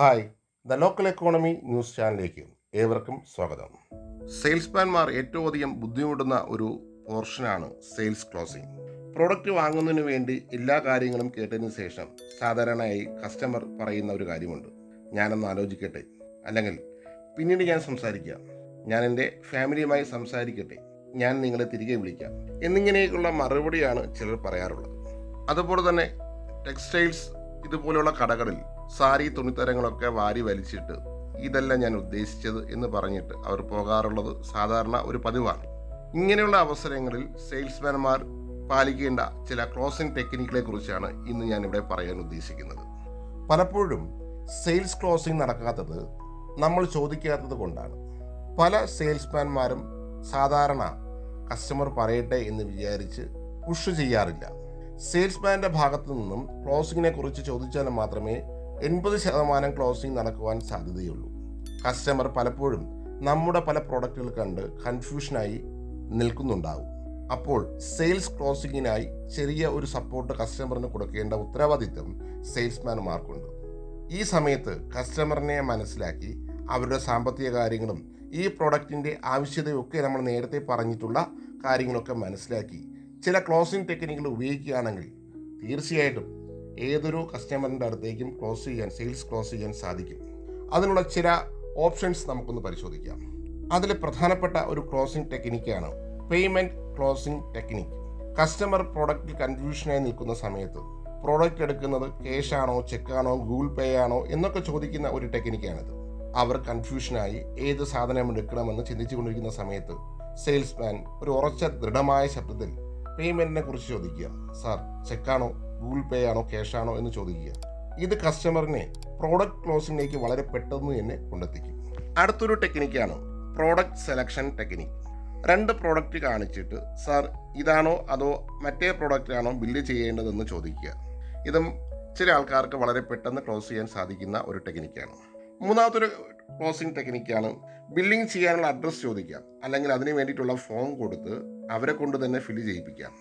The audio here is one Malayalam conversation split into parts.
Hi the local economy news ചാനലിലേക്ക് ഏവർക്കും സ്വാഗതം. സെയിൽസ്മാൻമാർ ഏറ്റവും അധികം ബുദ്ധിമുട്ടുന്ന ഒരു പോർഷനാണ് സെയിൽസ് ക്ലോസിംഗ്. പ്രോഡക്റ്റ് വാങ്ങുന്നതിന് വേണ്ടി എല്ലാ കാര്യങ്ങളും കേട്ടതിന് ശേഷം സാധാരണയായി കസ്റ്റമർ പറയുന്ന ഒരു കാര്യമുണ്ട്. ഞാനൊന്ന് ആലോചിക്കട്ടെ. അല്ലെങ്കിൽ പിന്നീട് ഞാൻ സംസാരിക്കാം. ഞാൻ എന്റെ ഫാമിലിയുമായി സംസാരിക്കട്ടെ. ഞാൻ നിങ്ങളെ തിരികെ വിളിക്കാം. എന്നിങ്ങനെയൊക്കെയുള്ള മറുപടിയാണ് ചിലർ പറയാറുള്ളത്. അതുപോലെ തന്നെ ടെക്സ്റ്റൈൽസ് ഇതുപോലെയുള്ള കടകളിൽ സാരി തുണിത്തരങ്ങളൊക്കെ വാരി വലിച്ചിട്ട് ഇതല്ല ഞാൻ ഉദ്ദേശിച്ചത് എന്ന് പറഞ്ഞിട്ട് അവർ പോകാറുള്ളത് സാധാരണ ഒരു പതിവാണ്. ഇങ്ങനെയുള്ള അവസരങ്ങളിൽ സെയിൽസ്മാൻമാർ പാലിക്കേണ്ട ചില ക്ലോസിംഗ് ടെക്നിക്കുകളെ കുറിച്ചാണ് ഇന്ന് ഇവിടെ പറയാൻ ഉദ്ദേശിക്കുന്നത്. പലപ്പോഴും സെയിൽസ് ക്ലോസിംഗ് നടക്കാത്തത് നമ്മൾ ചോദിക്കാത്തത് കൊണ്ടാണ്. പല സെയിൽസ്മാൻമാരും സാധാരണ കസ്റ്റമർ പറയട്ടെ എന്ന് വിചാരിച്ച് പുഷ് ചെയ്യാറില്ല. സെയിൽസ്മാന്റെ ഭാഗത്തു നിന്നും ക്ലോസിങ്ങിനെ കുറിച്ച് ചോദിച്ചാൽ മാത്രമേ എൺപത് ശതമാനം ക്ലോസിംഗ് നടക്കുവാൻ സാധ്യതയുള്ളൂ. കസ്റ്റമർ പലപ്പോഴും നമ്മുടെ പല പ്രോഡക്റ്റുകൾ കണ്ട് കൺഫ്യൂഷനായി നിൽക്കുന്നുണ്ടാവും. അപ്പോൾ സെയിൽസ് ക്ലോസിങ്ങിനായി ചെറിയ ഒരു സപ്പോർട്ട് കസ്റ്റമറിന് കൊടുക്കേണ്ട ഉത്തരവാദിത്വം സെയിൽസ്മാൻമാർക്കുണ്ട്. ഈ സമയത്ത് കസ്റ്റമറിനെ മനസ്സിലാക്കി അവരുടെ സാമ്പത്തിക കാര്യങ്ങളും ഈ പ്രോഡക്റ്റിന്റെ ആവശ്യതയൊക്കെ നമ്മൾ നേരത്തെ പറഞ്ഞിട്ടുള്ള കാര്യങ്ങളൊക്കെ മനസ്സിലാക്കി ചില ക്ലോസിംഗ് ടെക്നിക്കുകൾ ഉപയോഗിക്കുകയാണെങ്കിൽ തീർച്ചയായിട്ടും ഏതൊരു കസ്റ്റമറിന്റെ അടുത്തേക്കും ക്ലോസ് ചെയ്യാൻ സെയിൽസ് ക്ലോസ് ചെയ്യാൻ സാധിക്കും. അതിനുള്ള ചില ഓപ്ഷൻസ് നമുക്കൊന്ന് പരിശോധിക്കാം. അതിൽ പ്രധാനപ്പെട്ട ഒരു ക്ലോസിംഗ് ടെക്നിക്കാണ് പേയ്മെന്റ് ക്ലോസിംഗ് ടെക്നിക്ക് കസ്റ്റമർ പ്രോഡക്റ്റിൽ കൺഫ്യൂഷനായി നിൽക്കുന്ന സമയത്ത് പ്രോഡക്റ്റ് എടുക്കുന്നത് ക്യാഷ് ആണോ ചെക്കാണോ ഗൂഗിൾ പേ ആണോ എന്നൊക്കെ ചോദിക്കുന്ന ഒരു ടെക്നിക്കാണിത് അവർ കൺഫ്യൂഷനായി ഏത് സാധനം എടുക്കണമെന്ന് ചിന്തിച്ചുകൊണ്ടിരിക്കുന്ന സമയത്ത് സെയിൽസ്മാൻ ഒരു ഉറച്ച ദൃഢമായ ശബ്ദത്തിൽ പേയ്മെന്റിനെ കുറിച്ച് ചോദിക്കുക. സാർ ചെക്കാണോ ഗൂഗിൾ പേ ആണോ ക്യാഷ് ആണോ എന്ന് ചോദിക്കുക. ഇത് കസ്റ്റമറിനെ പ്രോഡക്റ്റ് ക്ലോസിംഗിലേക്ക് വളരെ പെട്ടെന്ന് തന്നെ കൊണ്ടെത്തിക്കും. അടുത്തൊരു ടെക്നിക്കാണ് പ്രോഡക്റ്റ് സെലക്ഷൻ ടെക്നിക്ക് രണ്ട് പ്രോഡക്റ്റ് കാണിച്ചിട്ട് സാർ ഇതാണോ അതോ മറ്റേ പ്രോഡക്റ്റാണോ ബില്ല് ചെയ്യേണ്ടതെന്ന് ചോദിക്കുക. ഇതും ചില ആൾക്കാർക്ക് വളരെ പെട്ടെന്ന് ക്ലോസ് ചെയ്യാൻ സാധിക്കുന്ന ഒരു ടെക്നിക്കാണ്. മൂന്നാമത്തൊരു ക്ലോസിംഗ് ടെക്നിക്കാണ് ബില്ലിംഗ് ചെയ്യാനുള്ള അഡ്രസ്സ് ചോദിക്കാം അല്ലെങ്കിൽ അതിന് വേണ്ടിയിട്ടുള്ള ഫോം കൊടുത്ത് അവരെ കൊണ്ട് തന്നെ ഫില്ല് ചെയ്യിപ്പിക്കാം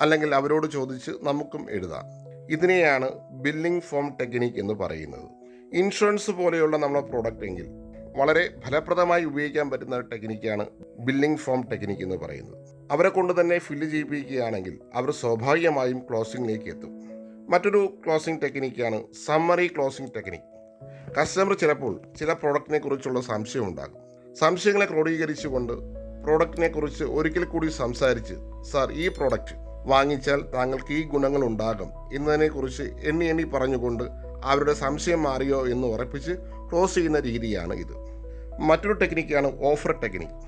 അല്ലെങ്കിൽ അവരോട് ചോദിച്ച് നമുക്കും എഴുതാം. ഇതിനെയാണ് ബില്ലിംഗ് ഫോം ടെക്നിക്ക് എന്ന് പറയുന്നത്. ഇൻഷുറൻസ് പോലെയുള്ള നമ്മുടെ പ്രോഡക്റ്റ് എങ്കിൽ വളരെ ഫലപ്രദമായി ഉപയോഗിക്കാൻ പറ്റുന്ന ഒരു ടെക്നിക്കാണ് ബില്ലിംഗ് ഫോം ടെക്നിക്ക് എന്ന് പറയുന്നത്. അവരെ കൊണ്ട് തന്നെ ഫില്ല് ചെയ്യിപ്പിക്കുകയാണെങ്കിൽ അവർ സ്വാഭാവികമായും ക്ലോസിംഗിലേക്ക് എത്തും. മറ്റൊരു ക്ലോസിംഗ് ടെക്നിക്കാണ് സമ്മറി ക്ലോസിംഗ് ടെക്നിക്ക് കസ്റ്റമർ ചിലപ്പോൾ ചില പ്രോഡക്റ്റിനെ കുറിച്ചുള്ള സംശയം ഉണ്ടാകും സംശയങ്ങളെ ക്രോഡീകരിച്ചുകൊണ്ട് പ്രോഡക്റ്റിനെ കുറിച്ച് ഒരിക്കൽ കൂടി സംസാരിച്ച് സാർ ഈ പ്രോഡക്റ്റ് വാങ്ങിച്ചാൽ താങ്കൾക്ക് ഈ ഗുണങ്ങൾ ഉണ്ടാകും എന്നതിനെക്കുറിച്ച് എണ്ണി എണ്ണി പറഞ്ഞുകൊണ്ട് അവരുടെ സംശയം മാറിയോ എന്ന് ഉറപ്പിച്ച് ക്ലോസ് ചെയ്യുന്ന രീതിയാണ് ഇത്. മറ്റൊരു ടെക്നിക്കാണ് ഓഫർ ടെക്നിക്ക്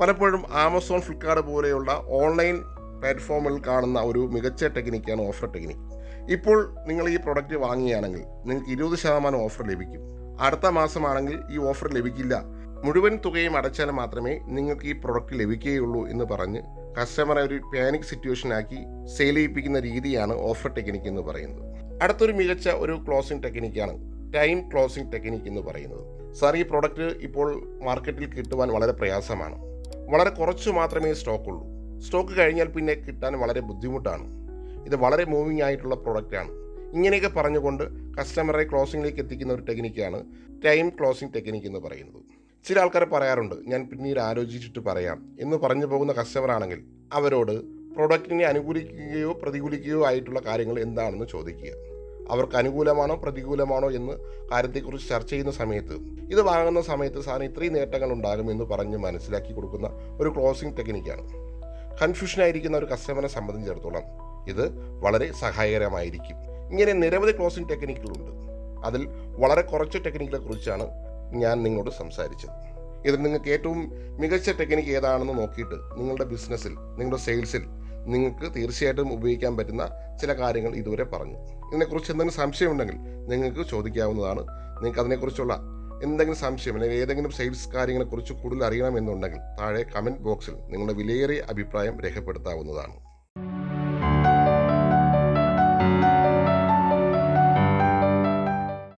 പലപ്പോഴും ആമസോൺ ഫ്ലിപ്കാർട്ട് പോലെയുള്ള ഓൺലൈൻ പ്ലാറ്റ്ഫോമിൽ കാണുന്ന ഒരു മികച്ച ടെക്നിക്കാണ് ഓഫർ ടെക്നിക്ക് ഇപ്പോൾ നിങ്ങൾ ഈ പ്രൊഡക്റ്റ് വാങ്ങുകയാണെങ്കിൽ നിങ്ങൾക്ക് ഇരുപത് ശതമാനം ഓഫർ ലഭിക്കും. അടുത്ത മാസമാണെങ്കിൽ ഈ ഓഫർ ലഭിക്കില്ല. മുഴുവൻ തുകയും അടച്ചാൽ മാത്രമേ നിങ്ങൾക്ക് ഈ പ്രൊഡക്റ്റ് ലഭിക്കുകയുള്ളൂ എന്ന് പറഞ്ഞ് കസ്റ്റമറെ ഒരു പാനിക് സിറ്റുവേഷനാക്കി സെയിൽ ചെയ്യിപ്പിക്കുന്ന രീതിയാണ് ഓഫർ ടെക്നിക്ക് എന്ന് പറയുന്നത്. അടുത്തൊരു മികച്ച ഒരു ക്ലോസിംഗ് ടെക്നിക്കാണ് ടൈം ക്ലോസിംഗ് ടെക്നിക്ക് എന്ന് പറയുന്നത്. സാർ ഈ പ്രോഡക്റ്റ് ഇപ്പോൾ മാർക്കറ്റിൽ കിട്ടുവാൻ വളരെ പ്രയാസമാണ്. വളരെ കുറച്ച് മാത്രമേ സ്റ്റോക്ക് ഉള്ളൂ. സ്റ്റോക്ക് കഴിഞ്ഞാൽ പിന്നെ കിട്ടാൻ വളരെ ബുദ്ധിമുട്ടാണ്. ഇത് വളരെ മൂവിങ് ആയിട്ടുള്ള പ്രോഡക്റ്റാണ് ഇങ്ങനെയൊക്കെ പറഞ്ഞുകൊണ്ട് കസ്റ്റമറെ ക്ലോസിംഗിലേക്ക് എത്തിക്കുന്ന ഒരു ടെക്നിക്കാണ് ടൈം ക്ലോസിംഗ് ടെക്നിക്ക് എന്ന് പറയുന്നത്. ചില ആൾക്കാർ പറയാറുണ്ട് ഞാൻ പിന്നീട് ആലോചിച്ചിട്ട് പറയാം. എന്ന് പറഞ്ഞു പോകുന്ന കസ്റ്റമർ ആണെങ്കിൽ അവരോട് പ്രോഡക്റ്റിനെ അനുകൂലിക്കുകയോ പ്രതികൂലിക്കുകയോ ആയിട്ടുള്ള കാര്യങ്ങൾ എന്താണെന്ന് ചോദിക്കുക. അവർക്ക് അനുകൂലമാണോ പ്രതികൂലമാണോ എന്ന് കാര്യത്തെക്കുറിച്ച് ചർച്ച ചെയ്യുന്ന സമയത്ത് ഇത് വാങ്ങുന്ന സമയത്ത് സാറിന് ഇത്രയും നേട്ടങ്ങൾ ഉണ്ടാകുമെന്ന് പറഞ്ഞ് മനസ്സിലാക്കി കൊടുക്കുന്ന ഒരു ക്ലോസിംഗ് ടെക്നിക്കാണ് കൺഫ്യൂഷനായിരിക്കുന്ന ഒരു കസ്റ്റമറെ സംബന്ധിച്ചിടത്തോളം ഇത് വളരെ സഹായകരമായിരിക്കും. ഇങ്ങനെ നിരവധി ക്ലോസിംഗ് ടെക്നിക്കുകളുണ്ട് അതിൽ വളരെ കുറച്ച് ടെക്നിക്കുകളെ കുറിച്ചാണ് ഞാൻ നിങ്ങളോട് സംസാരിച്ചത്. ഇതിൽ നിങ്ങൾക്ക് ഏറ്റവും മികച്ച ടെക്നിക്ക് ഏതാണെന്ന് നോക്കിയിട്ട് നിങ്ങളുടെ ബിസിനസ്സിൽ നിങ്ങളുടെ സെയിൽസിൽ നിങ്ങൾക്ക് തീർച്ചയായിട്ടും ഉപയോഗിക്കാൻ പറ്റുന്ന ചില കാര്യങ്ങൾ ഇതുവരെ പറഞ്ഞു. ഇതിനെക്കുറിച്ച് എന്തെങ്കിലും സംശയമുണ്ടെങ്കിൽ നിങ്ങൾക്ക് ചോദിക്കാവുന്നതാണ്. നിങ്ങൾക്ക് അതിനെക്കുറിച്ചുള്ള എന്തെങ്കിലും സംശയം അല്ലെങ്കിൽ ഏതെങ്കിലും സെയിൽസ് കാര്യങ്ങളെക്കുറിച്ച് കൂടുതൽ അറിയണമെന്നുണ്ടെങ്കിൽ താഴെ കമന്റ് ബോക്സിൽ നിങ്ങളുടെ വിലയേറിയ അഭിപ്രായം രേഖപ്പെടുത്താവുന്നതാണ്.